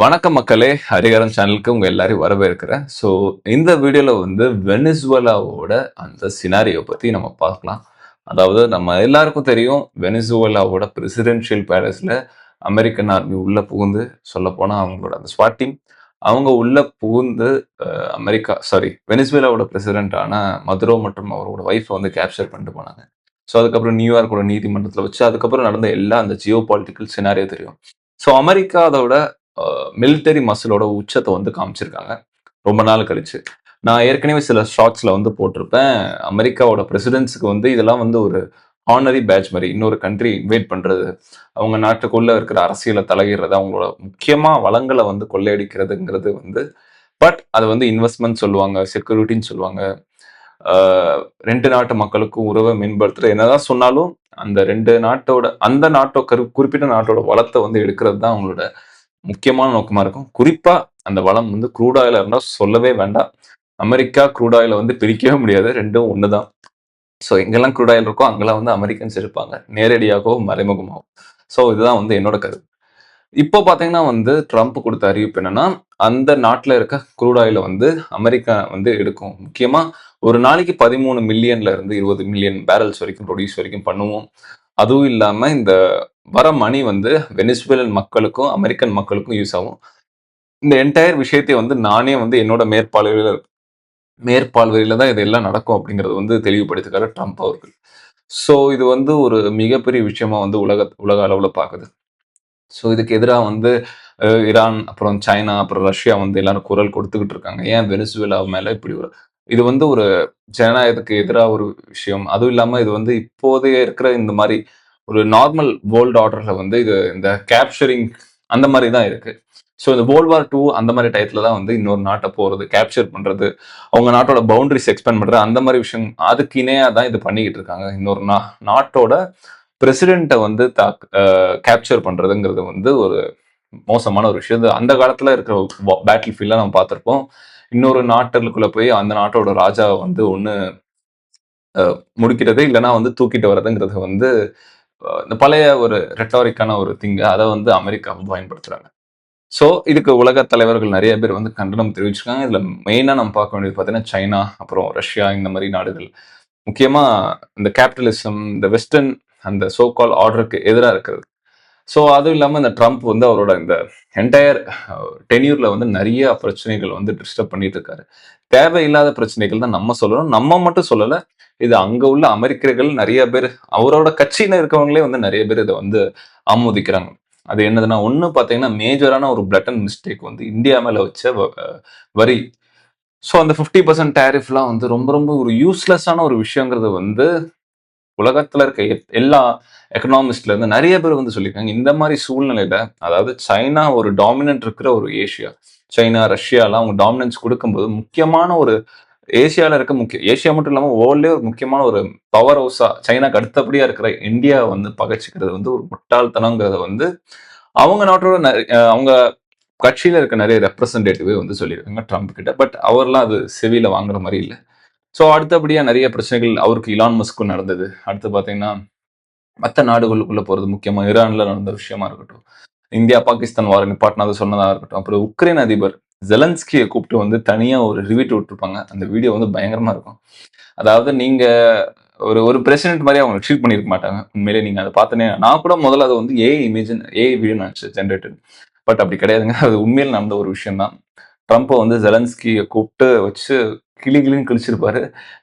வணக்கம் மக்களே ஹரிகரன் சேனலுக்கு உங்கள் எல்லாரையும் வரவேற்கிறேன். ஸோ இந்த வீடியோவில் வந்து வெனிசுவலாவோட அந்த சினாரியோ பற்றி நம்ம பார்க்கலாம். அதாவது நம்ம எல்லாருக்கும் தெரியும் வெனிசுவலாவோட பிரசிடென்ஷியல் பேலஸில் அமெரிக்கன் ஆர்மி உள்ளே புகுந்து சொல்லப்போனால் அவங்களோட அந்த ஸ்வாட் டீம் அவங்க உள்ளே புகுந்து அமெரிக்கா சாரி வெனிசுவேலாவோட பிரசிடென்டான மதுரோ மற்றும் அவரோட ஒய்ஃபை வந்து கேப்சர் பண்ணிட்டு போனாங்க. ஸோ அதுக்கப்புறம் நியூயார்க்கோட நீதிமன்றத்தில் வச்சு அதுக்கப்புறம் நடந்த எல்லா அந்த ஜியோ பாலிட்டிக்கல் சினாரியோ தெரியும். ஸோ அமெரிக்கா அதோட மிலிட்டரி மசிலோட உச்சத்தை வந்து காமிச்சிருக்காங்க. ரொம்ப நாள் கழிச்சு. நான் ஏற்கனவே சில ஷார்ட்ஸில் வந்து போட்டிருப்பேன். அமெரிக்காவோட பிரசிடென்ட்ஸுக்கு வந்து இதெல்லாம் வந்து ஒரு ஹானரி பேட்ச் மாதிரி இன்னொரு கண்ட்ரி இன்வைட் பண்ணுறது அவங்க நாட்டுக்குள்ளே இருக்கிற அரசியலை தலையிடுறது அவங்களோட முக்கியமாக வளங்களை வந்து கொள்ளையடிக்கிறதுங்கிறது வந்து பட் அது வந்து இன்வெஸ்ட்மெண்ட் சொல்லுவாங்க செக்யூரிட்டின்னு சொல்லுவாங்க. ரெண்டு நாட்டு மக்களுக்கும் உறவை மேம்படுத்துறது. என்னதான் சொன்னாலும் அந்த ரெண்டு நாட்டோட அந்த நாட்டோ கரு குறிப்பிட்ட நாட்டோட வளத்தை வந்து எடுக்கிறது தான் அவங்களோட முக்கியமான நோக்கமாக இருக்கும். குறிப்பாக அந்த வளம் வந்து க்ரூட் இருந்தால் சொல்லவே வேண்டாம். அமெரிக்கா க்ரூட் வந்து பிரிக்கவே முடியாது. ரெண்டும் ஒன்று தான் ஸோ எங்கெல்லாம் க்ரூட் ஆயில் இருக்கோ அங்கெல்லாம் வந்து அமெரிக்கன்ஸ் இருப்பாங்க. நேரடியாகவும் மறைமுகமாகவும் ஸோ இதுதான் வந்து என்னோட கருத்து. இப்போ பார்த்தீங்கன்னா வந்து ட்ரம்ப் கொடுத்த அறிவிப்பு என்னன்னா அந்த நாட்டில் இருக்க க்ரூட் ஆயில வந்து அமெரிக்கா வந்து எடுக்கும். முக்கியமாக ஒரு நாளைக்கு பதிமூணு மில்லியன்ல இருந்து இருபது மில்லியன் பேரல்ஸ் வரைக்கும் ப்ரொடியூஸ் வரைக்கும் பண்ணுவோம். அதுவும் இல்லாமல் இந்த வர மணி வந்து வெனிசுவேலன் மக்களுக்கும் அமெரிக்கன் மக்களுக்கும் யூஸ் ஆகும். இந்த என்டையர் விஷயத்தை வந்து நானே வந்து என்னோட மேற்பார்வையில் மேற்பார்வையில் தான் இதெல்லாம் நடக்கும் அப்படிங்கிறது வந்து தெளிவுபடுத்துக்காரு ட்ரம்ப் அவர்கள். ஸோ இது வந்து ஒரு மிகப்பெரிய விஷயமா வந்து உலக உலக அளவில் பார்க்குது ஸோ இதுக்கு எதிராக வந்து ஈரான் அப்புறம் சைனா அப்புறம் ரஷ்யா வந்து எல்லாரும் குரல் கொடுத்துக்கிட்டு இருக்காங்க. ஏன் வெனிசுவேலா மேலே இப்படி ஒரு இது வந்து ஒரு ஜனநாயகத்துக்கு எதிராக ஒரு விஷயம். அதுவும் இல்லாமல் இது வந்து இப்போதைய இருக்கிற இந்த மாதிரி ஒரு நார்மல் வேர்ல்டு ஆர்டர்ல வந்து இது இந்த கேப்சரிங் அந்த மாதிரி தான் இருக்கு. ஸோ இந்த வேர்ல்ட் வார் டூ அந்த மாதிரி டயத்துல தான் வந்து இன்னொரு நாட்டை போறது கேப்சர் பண்றது அவங்க நாட்டோட பவுண்டரிஸ் எக்ஸ்பேண்ட் பண்றது அந்த மாதிரி விஷயம் அதுக்கு இணையாக தான் இது பண்ணிக்கிட்டு இருக்காங்க. இன்னொரு நா நாட்டோட பிரசிடென்ட்டை வந்து தா கேப்சர் பண்றதுங்கிறது வந்து ஒரு மோசமான ஒரு விஷயம். அந்த காலத்துல இருக்கிற பேட்டில் ஃபீல்ட்ல நம்ம பார்த்துருப்போம். இன்னொரு நாட்டுக்குள்ள போய் அந்த நாட்டோட ராஜாவை வந்து ஒன்று முடிக்கிறது இல்லைன்னா வந்து தூக்கிட்டு வர்றதுங்கிறது வந்து இந்த பழைய ஒரு ரெட்டாரிக்கான ஒரு திங்க அதை வந்து அமெரிக்கா பயன்படுத்துகிறாங்க ஸோ இதுக்கு உலக தலைவர்கள் நிறைய பேர் வந்து கண்டனம் தெரிவிச்சிருக்காங்க. இதில் மெயினாக நம்ம பார்க்க வேண்டியது பார்த்தீங்கன்னா சைனா அப்புறம் ரஷ்யா இந்த மாதிரி நாடுகள். முக்கியமாக இந்த கேபிட்டலிசம் இந்த வெஸ்டர்ன் அந்த சோ கால் ஆர்டருக்கு எதிராக இருக்கிறது. ஸோ அதுவும் இல்லாமல் இந்த ட்ரம்ப் வந்து அவரோட இந்த என்டையர் டென்யூரில் uh, வந்து நிறைய பிரச்சனைகள் வந்து டிஸ்டர்ப் பண்ணிட்டு இருக்காரு. தேவையில்லாத பிரச்சனைகள் தான் நம்ம சொல்லணும். நம்ம மட்டும் சொல்லலை இது அங்கே உள்ள அமெரிக்கர்கள் நிறைய பேர் அவரோட கட்சியில் இருக்கவங்களே வந்து நிறைய பேர் இதை வந்து ஆமோதிக்கிறாங்க. அது என்னதுன்னா ஒன்று பார்த்தீங்கன்னா மேஜரான ஒரு பிளட்டன் மிஸ்டேக் வந்து இந்தியா மேலே வச்ச வ- வரி. ஸோ அந்த ஃபிஃப்டி பர்சன்ட் டேரிஃப்லாம் வந்து ரொம்ப ரொம்ப ஒரு யூஸ்லெஸ்ஸான ஒரு விஷயங்கிறது வந்து உலகத்துல இருக்க எல்லா எக்கனாமிஸ்ட்ல இருந்து நிறைய பேர் வந்து சொல்லியிருக்காங்க. இந்த மாதிரி சூழ்நிலையில அதாவது சைனா ஒரு டாமினன்ட் இருக்கிற ஒரு ஏஷியா சைனா ரஷ்யாலாம் அவங்க டாமினன்ஸ் கொடுக்கும்போது முக்கியமான ஒரு ஏசியால இருக்க முக்கிய ஏசியா மட்டும் இல்லாம வேர்ல்ட்லயே ஒரு முக்கியமான ஒரு பவர் ஹவுஸா சைனாக்கு அடுத்தபடியா இருக்கிற இந்தியா வந்து பகைச்சிக்கிறது வந்து ஒரு முட்டாள்தனங்கிறத வந்து அவங்க நாட்டோட நிறைய- அவங்க கட்சியில இருக்க நிறைய ரெப்ரசன்டேட்டிவே வந்து சொல்லியிருக்காங்க ட்ரம்ப் கிட்ட. பட் அவர்லாம் அது செவியில வாங்குற மாதிரி இல்லை. ஸோ அடுத்தபடியாக நிறைய பிரச்சனைகள் அவருக்கு இலான் மஸ்க்கும் நடந்தது. அடுத்து பார்த்தீங்கன்னா மற்ற நாடுகளுக்குள்ள போகிறது முக்கியமாக ஈரானில் நடந்த விஷயமா இருக்கட்டும் இந்தியா பாகிஸ்தான் வார நிப்பாட்டினதை சொன்னதாக இருக்கட்டும் அப்புறம் உக்ரைன் அதிபர் ஜெலன்ஸ்கியை கூப்பிட்டு வந்து தனியாக ஒரு ரிவீட் விட்டுருப்பாங்க. அந்த வீடியோ வந்து பயங்கரமாக இருக்கும். அதாவது நீங்கள் ஒரு ஒரு பிரசிடென்ட் மாதிரி அவங்க ட்ரீட் பண்ணியிருக்க மாட்டாங்க. உண்மையிலே நீங்கள் அதை பார்த்தனே நான் கூட முதல்ல அதை வந்து ஏ இமேஜ் ஏ வீடியோ நினச்சி ஜென்ரேட்டட் பட் அப்படி கிடையாதுங்க. அது உண்மையில் நடந்த ஒரு விஷயம் தான் ட்ரம்ப்பை வந்து ஜெலன்ஸ்கியை கூப்பிட்டு வச்சு கிளி கிழிச்சிருப்பாரு.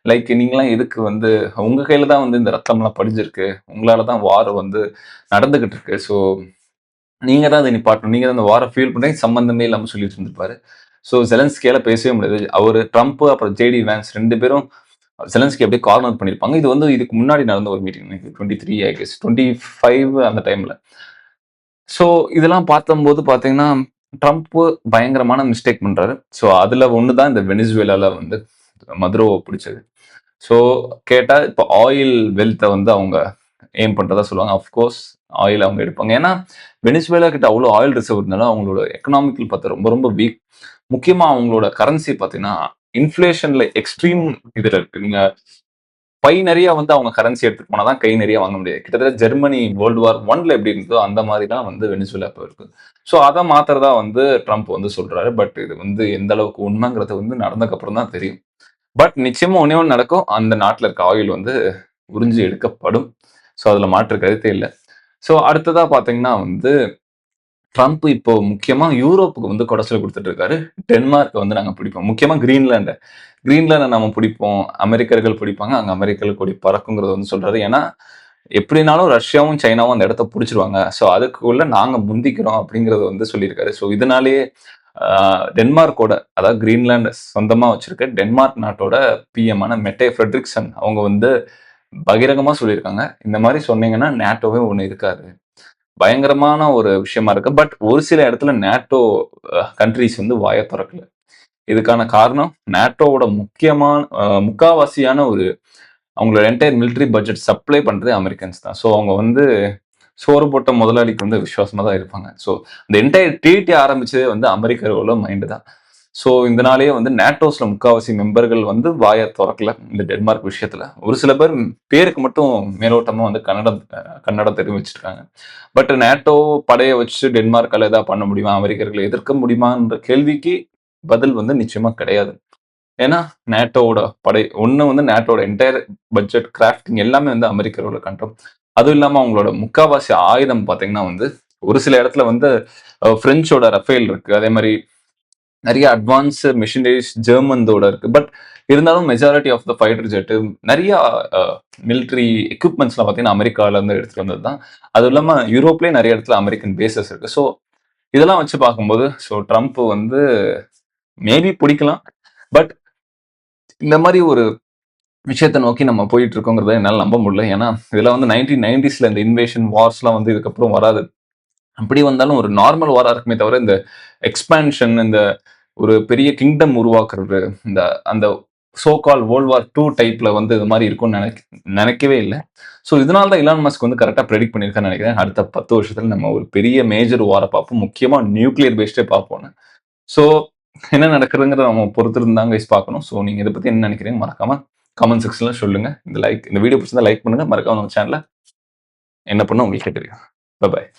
லைக் நீங்களாம் எதுக்கு வந்து உங்க கையில தான் வந்து இந்த ரத்தம்லாம் படிஞ்சிருக்கு. உங்களால தான் வாரம் வந்து நடந்துகிட்டு இருக்கு. ஸோ நீங்க தான் அதை நிப்பாட்டணும். நீங்க தான் அந்த வாரம் ஃபீல் பண்ணி சம்மந்தமே இல்லாமல் சொல்லிட்டு இருந்திருப்பாரு. ஸோ ஜெலன்ஸ்கியால பேசவே முடியாது. அவர் ட்ரம்ப் அப்புறம் ஜேடி வேன்ஸ் ரெண்டு பேரும் ஜெலன்ஸ்கி அப்படியே கார்னர் பண்ணியிருப்பாங்க. இது வந்து இதுக்கு முன்னாடி நடந்த ஒரு மீட்டிங் எனக்கு twenty three I guess twenty five அந்த டைம்ல ஸோ இதெல்லாம் பார்த்தம்போது பார்த்தீங்கன்னா ட்ரம்ப் பயங்கரமான மிஸ்டேக் பண்றாரு. ஸோ அதுல ஒன்று தான் இந்த வெனிசுவேலால வந்து மதுரோவை பிடிச்சது. ஸோ கேட்டா இப்போ ஆயில் வெல்த்தை வந்து அவங்க எய்ம் பண்றதா சொல்லுவாங்க. அஃப்கோர்ஸ் ஆயில் அவங்க எடுப்பாங்க. ஏன்னா வெனிசுவேலா கிட்ட அவ்வளோ ஆயில் ரிசர்வ் இருந்தாலும் அவங்களோட எக்கனாமிக்கல் பார்த்து ரொம்ப ரொம்ப வீக் முக்கியமா அவங்களோட கரன்சி பார்த்தீங்கன்னா இன்ஃப்ளேஷன்ல எக்ஸ்ட்ரீம் இதுல இருக்கு நீங்க பை நிறைய வந்து அவங்க கரன்சி எடுத்துட்டு போனா தான் கை நிறைய வாங்க முடியாது கிட்டத்தட்ட ஜெர்மனி வேர்ல்டு வார் ஒன்ல எப்படி இருந்ததோ அந்த மாதிரி தான் வந்து வெனிசுலா இப்போ இருக்கு ஸோ அதை மாத்திரதா வந்து ட்ரம்ப் வந்து சொல்றாரு. பட் இது வந்து எந்த அளவுக்கு உண்மைங்கிறது வந்து நடந்ததுக்கப்புறம் தான் தெரியும். பட் நிச்சயமா ஒன்னே ஒன்று நடக்கும். அந்த நாட்டில் இருக்க ஆயில் வந்து உறிஞ்சி எடுக்கப்படும். ஸோ அதில் மாற்று கருத்தே இல்லை. ஸோ அடுத்ததாக பார்த்தீங்கன்னா வந்து ட்ரம்ப் இப்போ முக்கியமா யூரோப்புக்கு வந்து குடைச்சல் கொடுத்துட்டு இருக்காரு. டென்மார்க்கை வந்து நாங்கள் பிடிப்போம். முக்கியமா கிரீன்லாண்டை கிரீன்லாண்டை நம்ம பிடிப்போம். அமெரிக்கர்கள் பிடிப்பாங்க. அங்கே அமெரிக்கர்கள் கொடி பறக்குங்கிறது வந்து சொல்றாரு. ஏன்னா எப்படினாலும் ரஷ்யாவும் சைனாவும் அந்த இடத்த பிடிச்சிருவாங்க. ஸோ அதுக்குள்ள நாங்கள் முந்திக்கிறோம் அப்படிங்கறத வந்து சொல்லியிருக்காரு. ஸோ இதனாலேயே டென்மார்க்கோட அதாவது கிரீன்லாண்டு சொந்தமாக வச்சிருக்க டென்மார்க் நாட்டோட பிஎம்மான மெட்டே ஃப்ரெட்ரிக்சன் அவங்க வந்து பகிரங்கமாக சொல்லியிருக்காங்க. இந்த மாதிரி சொன்னீங்கன்னா நேட்டோவே ஒன்று இருக்காது. பயங்கரமான ஒரு விஷயமா இருக்கு. பட் ஒரு சில இடத்துல நேட்டோ கண்ட்ரிஸ் வந்து வாய திறக்கல. இதுக்கான காரணம் நேட்டோவோட முக்கியமான முக்காவாசியான ஒரு அவங்களோட என்டையர் மிலிட்ரி பட்ஜெட் சப்ளை பண்றது அமெரிக்கன்ஸ் தான். ஸோ அவங்க வந்து சோறு போட்ட முதலாளிக்கு வந்து விசுவாசமா தான் இருப்பாங்க. ஸோ அந்த என்டையர் ட்ரீட்டி ஆரம்பிச்சதே வந்து அமெரிக்கர்களோட மைண்டு தான். ஸோ இதனாலேயே வந்து நேட்டோஸில் முக்காவாசி மெம்பர்கள் வந்து வாயை திறக்கல இந்த டென்மார்க் விஷயத்தில். ஒரு சில பேர் பேருக்கு மட்டும் மேலோட்டமாக வந்து கன்னடம் கன்னடம் தெரிவிச்சிருக்காங்க. பட் நேட்டோ படையை வச்சு டென்மார்க்கால் எதாவது பண்ண முடியுமா? அமெரிக்கர்களை எதிர்க்க முடியுமான்ற கேள்விக்கு பதில் வந்து நிச்சயமாக கிடையாது. ஏன்னா நேட்டோவோட படை ஒன்று வந்து நேட்டோட என்டையர் பட்ஜெட் கிராஃப்டிங் எல்லாமே வந்து அமெரிக்கரோட கண்ட்ரோல் அதுவும் இல்லாமல் அவங்களோட முக்காவாசி ஆயுதம் பார்த்தீங்கன்னா வந்து ஒரு சில இடத்துல வந்து ஃப்ரெஞ்சோட ரஃபேல் இருக்குது அதே மாதிரி நிறைய அட்வான்ஸ் மிஷினரிஸ் ஜெர்மன்தோட இருக்கு. பட் இருந்தாலும் majority of the fighter jet நிறைய மிலிட்ரி எக்யூப்மெண்ட்ஸ்லாம் பார்த்தீங்கன்னா அமெரிக்கால இருந்து எடுத்துட்டு வந்தது தான். அதுவும் இல்லாமல் யூரோப்லேயே நிறைய இடத்துல அமெரிக்கன் பேசஸ் இருக்கு. ஸோ இதெல்லாம் வச்சு பார்க்கும்போது ஸோ ட்ரம்ப் வந்து மேபி பிடிக்கலாம். பட் இந்த மாதிரி ஒரு விஷயத்தை நோக்கி நம்ம போயிட்டு இருக்கோங்கிறத என்னால் நம்ப முடியல. ஏன்னா இதெல்லாம் வந்து நைன்டீன் நைன்டிஸ்ல இந்த இன்வேஷன் வார்ஸ்லாம் வந்து இதுக்கப்புறம் வராது. அப்படி வந்தாலும் ஒரு நார்மல் வாராக இருக்குமே தவிர இந்த எக்ஸ்பான்ஷன் இந்த ஒரு பெரிய கிங்டம் உருவாக்குறது இந்த அந்த சோகால் வேர்ல்ட் வார் டூ டைப்ல வந்து இது மாதிரி இருக்கும்னு நினைக்க நினைக்கவே இல்லை. ஸோ இதனால தான் இலான் மஸ்க் வந்து கரெக்டாக ப்ரெடிக்ட் பண்ணியிருக்கான்னு நினைக்கிறேன். அடுத்த பத்து வருஷத்துல நம்ம ஒரு பெரிய மேஜர் வாரை பார்ப்போம். முக்கியமாக நியூக்ளியர் பேஸ்டே பார்ப்போம்னு. ஸோ என்ன நடக்குதுங்கிறத நம்ம பொறுத்து இருந்தாங்க பார்க்கணும். ஸோ நீங்கள் இதை பற்றி என்ன நினைக்கிறீங்க மறக்காம கமெண்ட் செக்ஷனில் சொல்லுங்க. இந்த லைக் இந்த வீடியோ பிடிச்சிருந்தா லைக் பண்ணுங்க. மறக்காம நம்ம சேனலில் என்ன பண்ண உங்களுக்கு தெரியும் பாய்